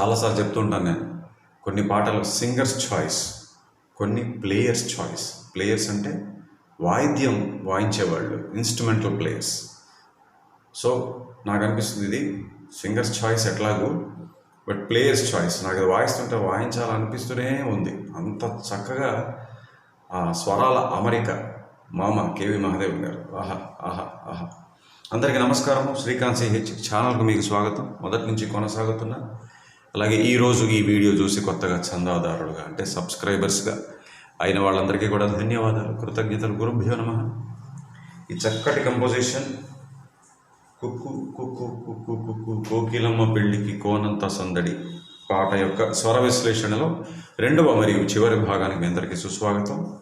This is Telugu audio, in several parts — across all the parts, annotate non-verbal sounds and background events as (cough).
చాలాసార్లు చెప్తుంటాను నేను. కొన్ని పాటలు సింగర్స్ చాయిస్ కొన్ని ప్లేయర్స్ చాయిస్. ప్లేయర్స్ అంటే వాయిద్యం వాయించేవాళ్ళు ఇన్స్ట్రుమెంటల్ ప్లేయర్స్. సో నాకు అనిపిస్తుంది ఇది సింగర్స్ చాయిస్ ఎట్లాగూ బట్ ప్లేయర్స్ చాయిస్. నాకు అది వాయిస్తుంటే వాయించాలనిపిస్తూనే ఉంది. అంత చక్కగా ఆ స్వరాల అమరిక మామ కేవి మహాదేవ్ గారు. ఆహా ఆహా ఆహా. అందరికీ నమస్కారం శ్రీకాంత్ సిహెచ్ ఛానల్కు మీకు స్వాగతం. మొదటి నుంచి కొనసాగుతున్నా. అలాగే ఈరోజు ఈ వీడియో చూసి కొత్తగా చందాదారులుగా అంటే సబ్స్క్రైబర్స్గా అయిన వాళ్ళందరికీ కూడా ధన్యవాదాలు. కృతజ్ఞతలు. గురుభ్యో నమ. ఈ చక్కటి కంపోజిషన్ కుక్కు కుక్కు కుక్కు కుక్కు కోకిలమ్మ పెళ్ళికి కోనంత సందడి పాట యొక్క స్వర విశ్లేషణలో రెండవ మరియు చివరి భాగానికి మీ అందరికీ సుస్వాగతం.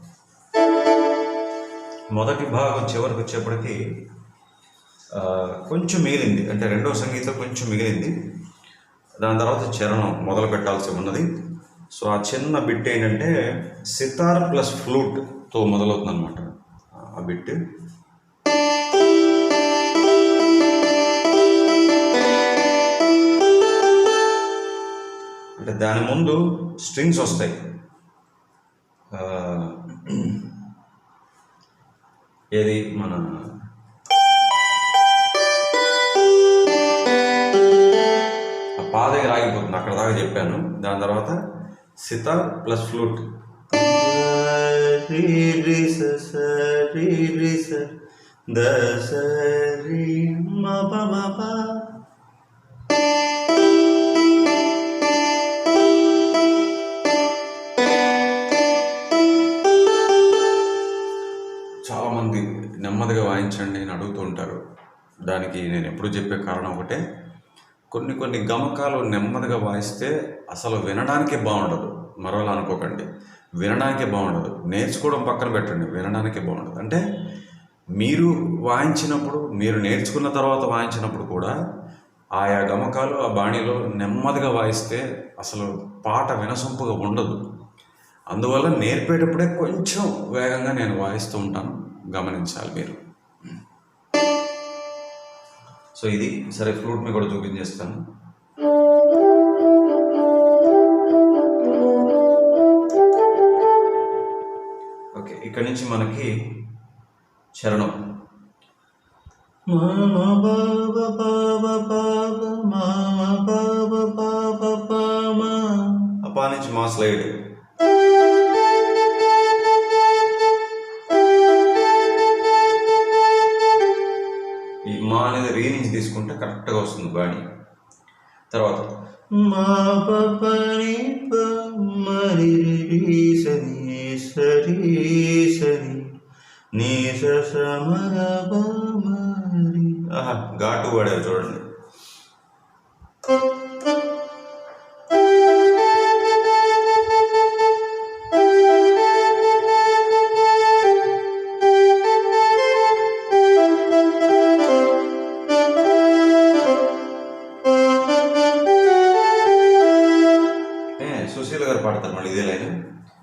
మొదటి భాగం చివరికి వచ్చేప్పటికీ కొంచెం మిగిలింది. అంటే రెండవ సంగీతం కొంచెం మిగిలింది. దాని తర్వాత చరణం మొదలు పెట్టాల్సి ఉన్నది. సో ఆ చిన్న బిట్ ఏంటంటే సితార్ ప్లస్ ఫ్లూట్తో మొదలవుతుంది అనమాట ఆ బిట్. అంటే దాని ముందు స్ట్రింగ్స్ వస్తాయి. ఏది? మన ఆ పా దగ్గర ఆగిపోతుంది అక్కడ దాకా చెప్పాను. దాని తర్వాత సితార్ ప్లస్ ఫ్లూట్. చాలామంది నెమ్మదిగా వాయించండి అని అడుగుతూ ఉంటారు. దానికి నేను ఎప్పుడు చెప్పే కారణం ఒకటే కొన్ని కొన్ని గమకాలు నెమ్మదిగా వాయిస్తే అసలు వినడానికే బాగుండదు. మరోలా అనుకోకండి. వినడానికే బాగుండదు. నేర్చుకోవడం పక్కన పెట్టండి. వినడానికే బాగుండదు. అంటే మీరు వాయించినప్పుడు మీరు నేర్చుకున్న తర్వాత వాయించినప్పుడు కూడా ఆయా గమకాలు ఆ బాణీలో నెమ్మదిగా వాయిస్తే అసలు పాట వినసొంపుగా ఉండదు. అందువల్ల నేర్పేటప్పుడే కొంచెం వేగంగా నేను వాయిస్తూ ఉంటాను. గమనించాలి మీరు. సో ఇది సరే ఫ్లూట్ని కూడా చూపించేస్తాను. ఓకే ఇక్కడ నుంచి మనకి చరణం. అప్పా నుంచి మా స్లైడ్. రీ నుంచి తీసుకుంటే కరెక్ట్గా వస్తుంది బాడీ తర్వాత మా పని మరి సరి సరి నీ ఆహా ఘాటు పడారు చూడండి.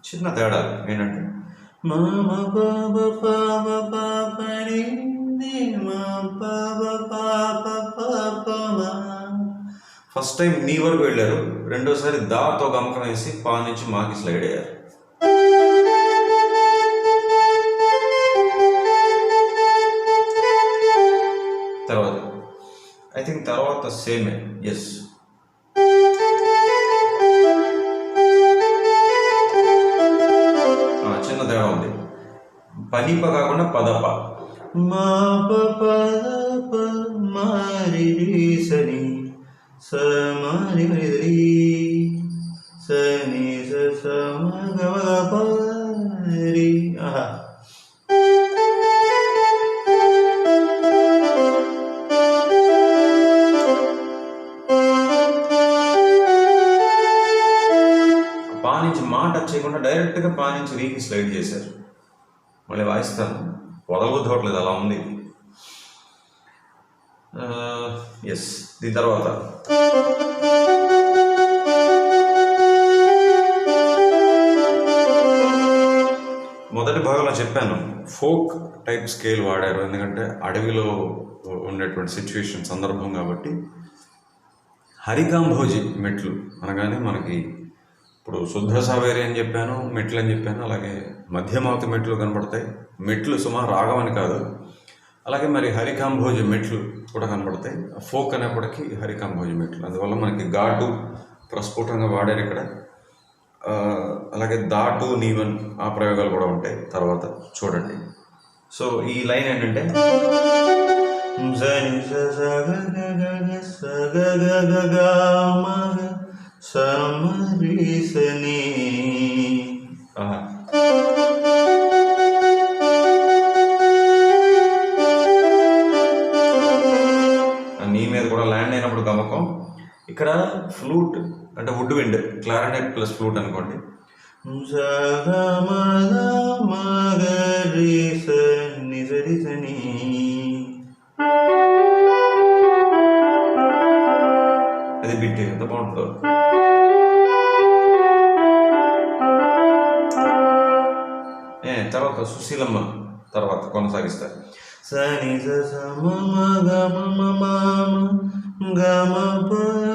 చిన్న తేడా ఏంటంటే మామ పాప పాప పాపని మా పాప పాప పాప ఫస్ట్ టైం నీ వరకు వెళ్ళారు రెండోసారి దాతో గమకం వేసి పా నుంచి మాకి స్లైడ్ అయ్యారు. తర్వాత ఐ థింక్ తర్వాత సేమే ఎస్ పనిప కాకుండా పదప. మా పప మరి సని సమాని మరి సని పరి ఆహా పా నుంచి మా టచ్ చేయకుండా డైరెక్ట్గా పా నుంచి రీకి స్లైడ్ రాయిస్తాను మళ్ళీ వాయిస్తాను వదలబుద్ధవట్లేదు అలా ఉంది. ఎస్ దీని తర్వాత. మొదటి భాగంలో చెప్పాను ఫోక్ టైప్ స్కేల్ వాడారు. ఎందుకంటే అడవిలో ఉండేటువంటి సిచ్యువేషన్ సందర్భం కాబట్టి హరికాంభోజి మెట్లు అనగానే మనకి ఇప్పుడు శుద్ధ సావేరి అని చెప్పాను మెట్లు అని చెప్పాను అలాగే మధ్యమావతి మెట్లు కనబడతాయి. మెట్లు సుమారు రాగం అని కాదు. అలాగే మరి హరికాంభోజ మెట్లు కూడా కనబడతాయి. ఫోక్ అనేప్పటికీ హరికాంభోజ మెట్లు. అందువల్ల మనకి ఘాటు ప్రస్ఫుటంగా వాడారు ఇక్కడ. అలాగే దాటు నీవన్ ఆ ప్రయోగాలు కూడా ఉంటాయి. తర్వాత చూడండి. సో ఈ లైన్ ఏంటంటే జని ప్లస్ ఫ్లూట్ అనుకోండి. అది బిట్ ఎంత బాగుంటుందో. ఏ తర్వాత సుశీలమ్మ తర్వాత కొనసాగిస్తారు స ని గమ స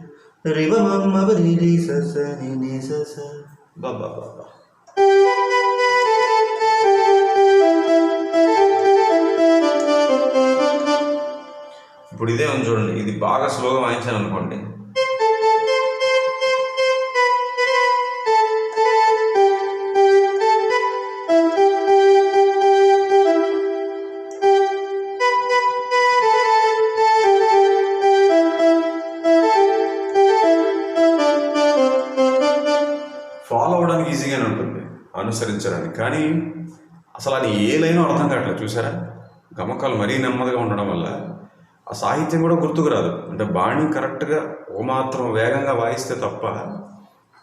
రి వ బాబా బాబా ఇప్పుడు ఇదే ఉంది చూడండి. ఇది బాగా స్లోగా వాయించాను అనుకోండి కానీ అసలు అది ఏ లైనో అర్థం కావట్లేదు చూసారా? గమకాలు మరీ నెమ్మదిగా ఉండడం వల్ల ఆ సాహిత్యం కూడా గుర్తుకు రాదు. అంటే బాణి కరెక్ట్గా ఓ మాత్రం వేగంగా వాయిస్తే తప్ప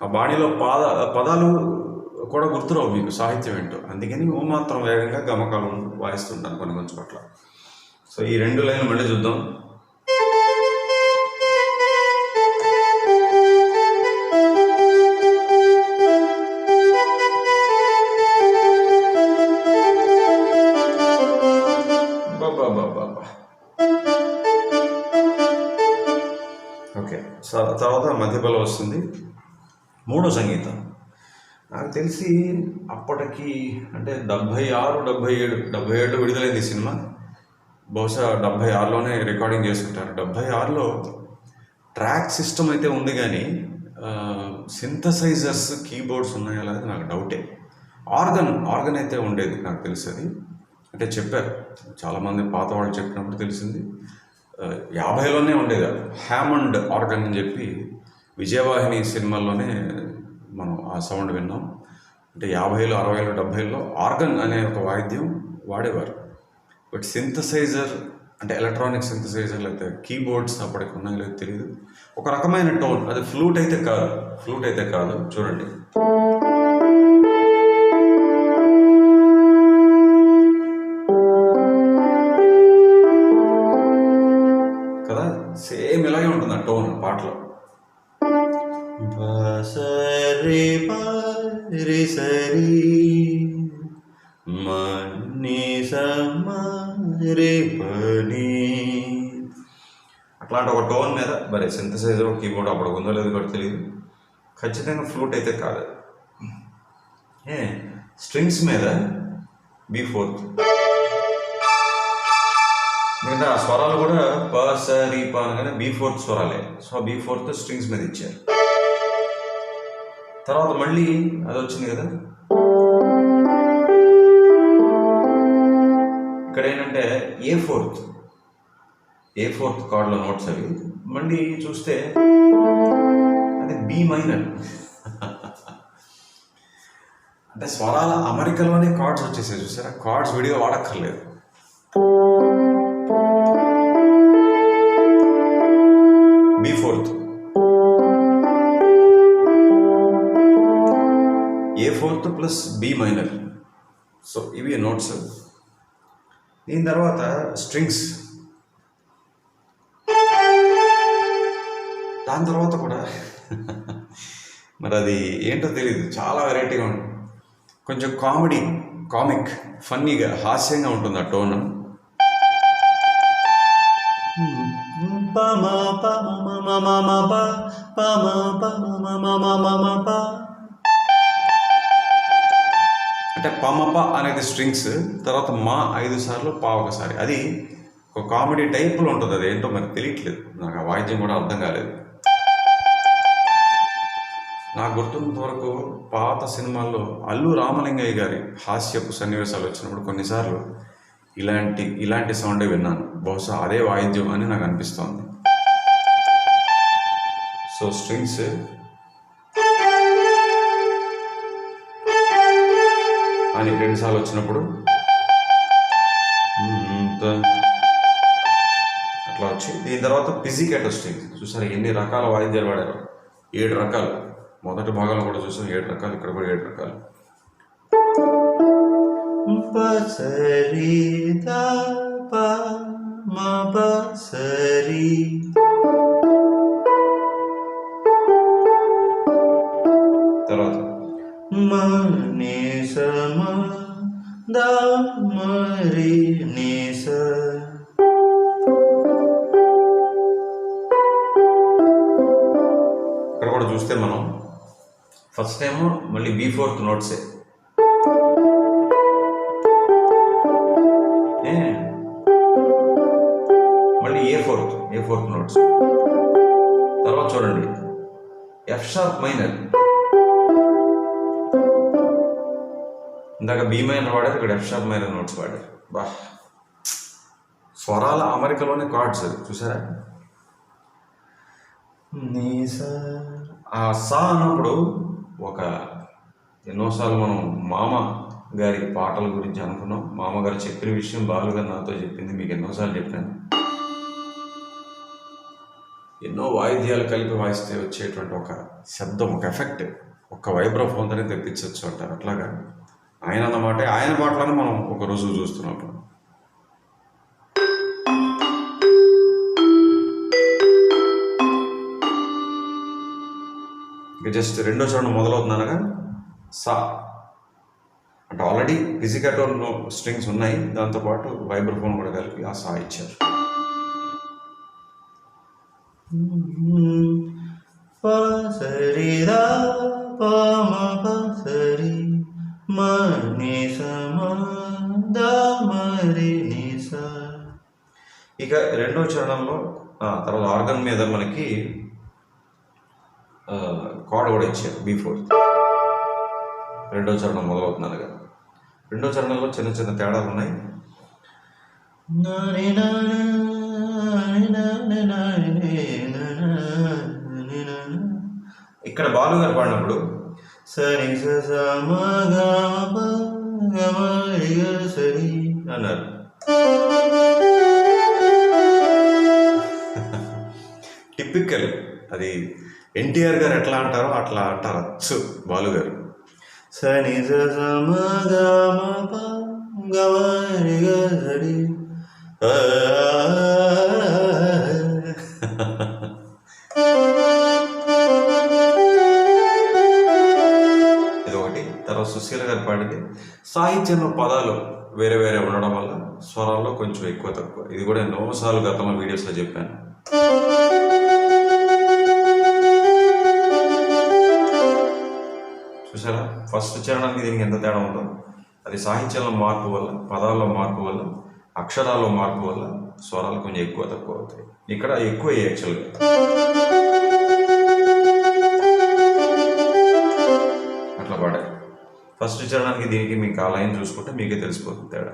ఆ బాణిలో పాద పదాలు కూడా గుర్తురావు మీకు సాహిత్యం ఏంటో. అందుకని ఓ మాత్రం వేగంగా గమకాలు వాయిస్తుంటాను కొన్ని కొంచెం పట్ల. సో ఈ రెండు లైన్లు మళ్ళీ చూద్దాం. స- వస్తుంది. మూడో సంగీతం. నాకు తెలిసి అప్పటికి అంటే డెబ్భై ఆరు డెబ్భై ఏడు డెబ్భై ఏడులో విడుదలైంది సినిమా. బహుశా డెబ్భై ఆరులోనే రికార్డింగ్ చేసుకుంటారు. డెబ్భై ఆరులో ట్రాక్ సిస్టమ్ అయితే ఉంది కానీ సింథసైజర్స్ కీబోర్డ్స్ ఉన్నాయా లేదా నాకు డౌటే. ఆర్గన్ ఆర్గన్ అయితే ఉండేది నాకు తెలిసేది. అంటే చెప్పారు చాలామంది పాత వాళ్ళు చెప్పినప్పుడు తెలిసింది. యాభైలోనే ఉండేది. హ్యామండ్ ఆర్గన్ అని చెప్పి విజయవాహిని సినిమాల్లోనే మనం ఆ సౌండ్ విన్నాం. అంటే యాభైలో అరవైలో డెబ్భైలో ఆర్గన్ అనే ఒక వాయిద్యం వాడేవారు. బట్ సింథసైజర్ అంటే ఎలక్ట్రానిక్ సింథసైజర్ లేకపోతే కీబోర్డ్స్ అప్పటికి ఉన్నాయో లేదో తెలియదు ఒక రకమైన టోన్ అది ఫ్లూట్ అయితే కాదు ఫ్లూట్ అయితే కాదు. చూడండి. సరే సరి మని సమ పని అట్లాంటి ఒక టోన్ మీద మరి సింథసైజర్ కీబోర్డ్ అప్పుడు ఉందో లేదో కూడా తెలియదు ఖచ్చితంగా ఫ్లూట్ అయితే కాదు. ఏ స్ట్రింగ్స్ మీద బీ ఫోర్త్ ఎందుకంటే ఆ స్వరాలు కూడా ప స రి ప అనగానే బీ ఫోర్త్ స్వరాలే. సో బీ ఫోర్త్ స్ట్రింగ్స్ మీద ఇచ్చారు. తర్వాత మళ్ళీ అది వచ్చింది కదా? ఇక్కడ ఏంటంటే ఏ ఫోర్త్ ఏ ఫోర్త్ కార్డ్లో నోట్స్ అవి. మళ్ళీ చూస్తే అది బి మైనర్ అంటే స్వరాల అమరికలోనే కార్డ్స్ వచ్చేసాయి చూసారా? కార్డ్స్ విడిగా వాడక్కర్లేదు. ప్లస్ బి మైనర్ సో ఇవి నోట్స్ దీని తర్వాత స్ట్రింగ్స్ దాని తర్వాత కూడా (laughs) మరి అది ఏంటో తెలియదు చాలా వెరైటీగా ఉంటుంది. కొంచెం కామెడీ కామిక్ ఫన్నీగా హాస్యంగా ఉంటుంది ఆ టోన్ పమ పమ మమ మమ పమ పమ మమ మమ మమ ప. అంటే పమప అనేది స్ట్రింగ్స్ తర్వాత మా ఐదు సార్లు పా ఒకసారి. అది ఒక కామెడీ టైప్లో ఉంటుంది. అది ఏంటో మనకు తెలియట్లేదు. నాకు ఆ వాయిద్యం కూడా అర్థం కాలేదు. నాకు గుర్తున్నంత వరకు పాత సినిమాల్లో అల్లు రామలింగయ్య గారి హాస్యపు సన్నివేశాలు వచ్చినప్పుడు కొన్నిసార్లు ఇలాంటి ఇలాంటి సౌండే విన్నాను. బహుశా అదే వాయిద్యం అని నాకు అనిపిస్తోంది. సో స్ట్రింగ్స్ అని రెండుసార్లు వచ్చినప్పుడు అట్లా వచ్చి దీని తర్వాత పిజికెట్ స్ట్రింగ్స్ చూసారు ఎన్ని రకాల వాయిద్యాలు వాడారు. ఏడు రకాలు. మొదటి భాగంలో కూడా చూసాం ఏడు రకాలు ఇక్కడ కూడా ఏడు రకాలు. ప సరి మ ని దా మ ద ఇక్కడ కూడా చూస్తే మనం ఫస్ట్ టైము మళ్ళీ బీ ఫోర్త్ నోట్సే ఏ, మళ్ళీ A fourth A fourth notes తర్వాత చూడండి. ఎఫ్ షార్ప్ మైనర్ ఇందాక బీ మైనర్ వాడారు? ఇక్కడ ఎఫ్ షాప్ మైనర్ నోట్స్ వాడారు. బా స్వరాల అమరికలోనే కార్డ్స్ చూసారా? ఆ సా అన్నప్పుడు ఒక ఎన్నోసార్లు మనం మామ గారి పాటల గురించి అనుకున్నాం. మామగారు చెప్పిన విషయం బాలుగా నాతో చెప్పింది మీకు ఎన్నోసార్లు చెప్పాను. ఎన్నో వాయిద్యాలు కలిపి వాయిస్తే వచ్చేటువంటి ఒక శబ్దం ఒక ఎఫెక్ట్ ఒక వైబ్రోఫోన్తోనే తెప్పించవచ్చు అంటారు. అట్లాగా? ఆయన అన్నమాట ఆయన పాటలను మనం ఒక రోజు చూస్తున్నాం ఇప్పుడు. ఇక జస్ట్ రెండో చరణం మొదలవుతుందనగా సా అంటే ఆల్రెడీ ఫిజికటోన్ స్ట్రింగ్స్ ఉన్నాయి దాంతోపాటు వైబ్రోఫోన్ కూడా కలిపి ఆ సా ఇచ్చారు ప సరి ఇక రెండో చరణంలో తర్వాత ఆర్గన్ మీద మనకి కార్డ్ కూడా ఇచ్చారు బీ ఫోర్. రెండో చరణం మొదలవుతుందనగా రెండో చరణంలో చిన్న చిన్న తేడాలు ఉన్నాయి. నని నని నని నని నని నని ఇక్కడ బాలు గారు పాడినప్పుడు సరి స స మ గ మ ప గ మ రి గ సరి అన్నారు టిపికల్ అది ఎన్టీఆర్ గారు ఎట్లా అంటారో అట్లా అంటారు అచ్చు బాలు గారు సని స స మ చిన్న పదాలు వేరే వేరే ఉండడం వల్ల స్వరాల్లో కొంచెం ఎక్కువ తక్కువ. ఇది కూడా ఎన్నోసార్లు గతంలో వీడియోస్లో చెప్పాను. చూసారా ఫస్ట్ చరణానికి దీనికి ఎంత తేడా ఉందో? అది సాహిత్యంలో మార్పు వల్ల పదాల్లో మార్పు వల్ల అక్షరాల్లో మార్పు వల్ల స్వరాలు కొంచెం ఎక్కువ తక్కువ అవుతాయి. ఇక్కడ ఎక్కువ యాక్చువల్గా ఫస్ట్ చరణానికి దీనికి మీకు ఆ లైన్ చూసుకుంటే మీకే తెలిసిపోతుంది తేడా.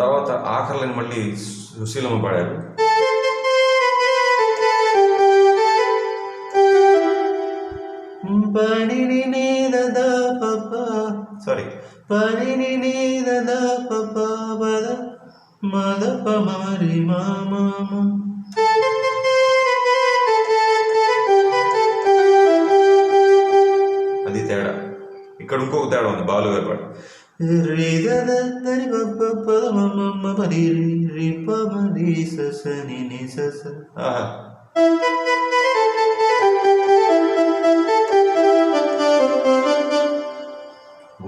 తర్వాత ఆఖరి లైన్ మళ్ళీ సుశీలమ్మ పాడారు. పడిని నీద పప సారీ పడిని నీద పప పద మద పమరి మామ ఇక్కడ ఇంకొక తేడా ఉంది బాలు గారి పాట. పరి రి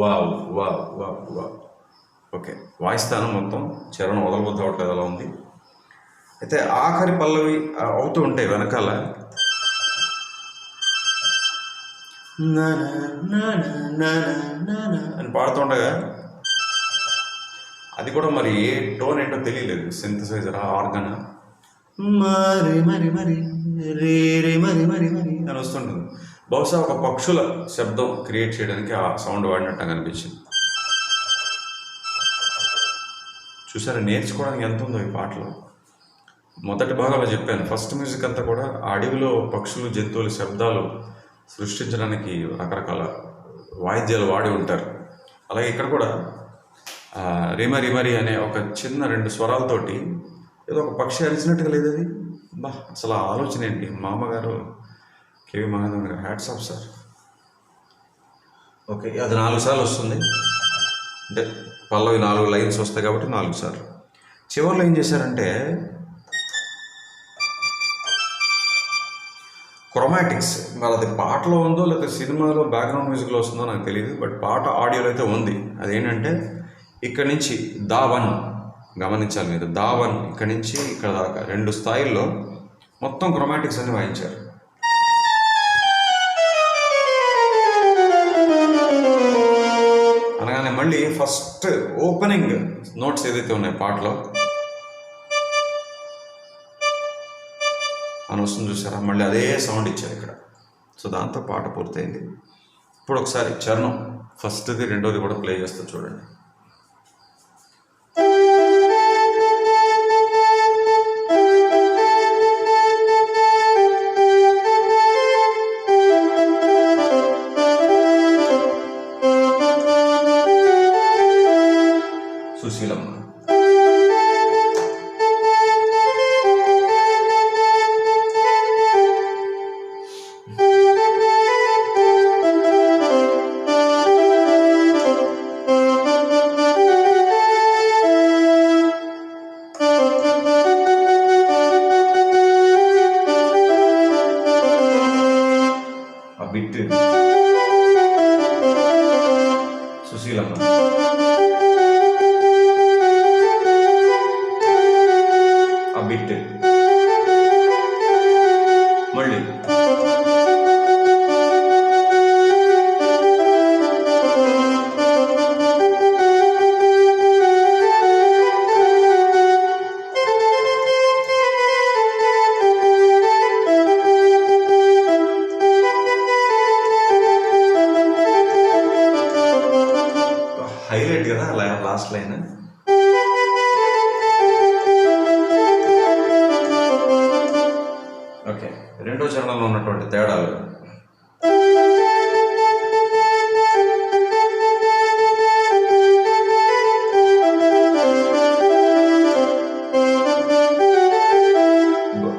wow wow wow wow. Okay వాయిస్తాను మొత్తం చరణం వదలబోద్దు అవట్లేదు అలా ఉంది. అయితే ఆఖరి పల్లవి అవుతూ ఉంటాయి వెనకాల. అని పాడుతుండగా అది కూడా మరి ఏ టోన్ ఏంటో తెలియలేదు. సింథసైజర్ ఆర్గన్ మరి మరి మరి రే రే మరి మరి మరి. అని వస్తుంటుంది. బహుశా ఒక పక్షుల శబ్దం క్రియేట్ చేయడానికి ఆ సౌండ్ వాడినట్టు నాకు అనిపించింది. చూసారా నేర్చుకోవడానికి ఎంత ఉందో ఈ పాటలో? మొదటి భాగంలో చెప్పాను ఫస్ట్ మ్యూజిక్ అంతా కూడా అడవిలో పక్షులు జంతువుల శబ్దాలు సృష్టించడానికి రకరకాల వాయిద్యాలు వాడి ఉంటారు. అలాగే ఇక్కడ కూడా ఆ, రిమ రిమరి అనే ఒక చిన్న రెండు స్వరాలతోటి ఏదో ఒక పక్షి అరిచినట్టుగా లేదు అది? బా అసలు ఆ ఆలోచన ఏంటి? మామగారు కేవి మహాదేవన్ గారు హ్యాట్స్ ఆఫ్ సార్. ఓకే అది నాలుగు సార్లు వస్తుంది. అంటే పల్లవి నాలుగు లైన్స్ వస్తాయి కాబట్టి నాలుగు సార్లు. చివరిలో ఏం చేశారంటే క్రొమాటిక్స్ మరి అది పాటలో ఉందో లేకపోతే సినిమాలో బ్యాక్గ్రౌండ్ మ్యూజిక్లో వస్తుందో నాకు తెలియదు బట్ పాట ఆడియోలో అయితే ఉంది. అదేంటంటే ఇక్కడి నుంచి దావన్ గమనించాలి మీరు. దావన్ ఇక్కడ ఇక్కడి నుంచి ఇక్కడ దాకా. రెండు స్థాయిల్లో మొత్తం క్రొమాటిక్స్ అన్ని వాయించారు. అనగానే మళ్ళీ ఫస్ట్ ఓపెనింగ్ నోట్స్ ఏదైతే ఉన్నాయో పాటలో అని వస్తుంది చూసారా? మళ్ళీ అదే సౌండ్ ఇచ్చారు ఇక్కడ. సో దాంతో పాట పూర్తయింది. ఇప్పుడు ఒకసారి చరణం. ఫస్ట్ది రెండోది కూడా ప్లే చేస్తా చూడండి.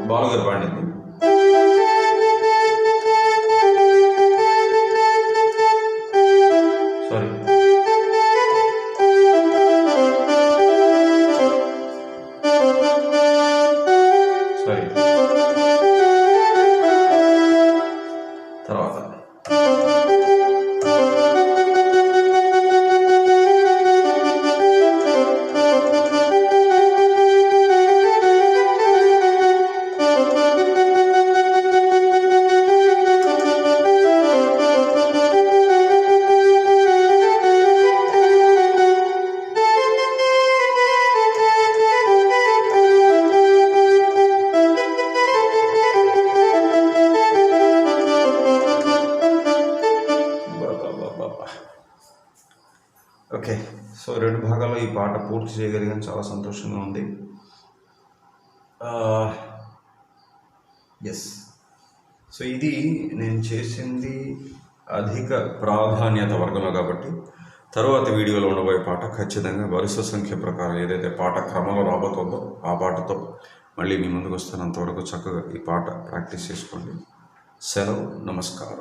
బా- బాలుగారు పూర్తి చేయగలిగాను. చాలా సంతోషంగా ఉంది. ఎస్ సో ఇది నేను చేసింది అధిక ప్రాధాన్యత వర్గంలో కాబట్టి తరువాత వీడియోలో ఉండబోయే పాట ఖచ్చితంగా వరుస సంఖ్య ప్రకారం ఏదైతే పాట క్రమంలో రాబోతుందో ఆ పాటతో మళ్ళీ మీ ముందుకు వస్తాను అంతవరకు చక్కగా ఈ పాట ప్రాక్టీస్ చేసుకోండి. సెలవు నమస్కారం.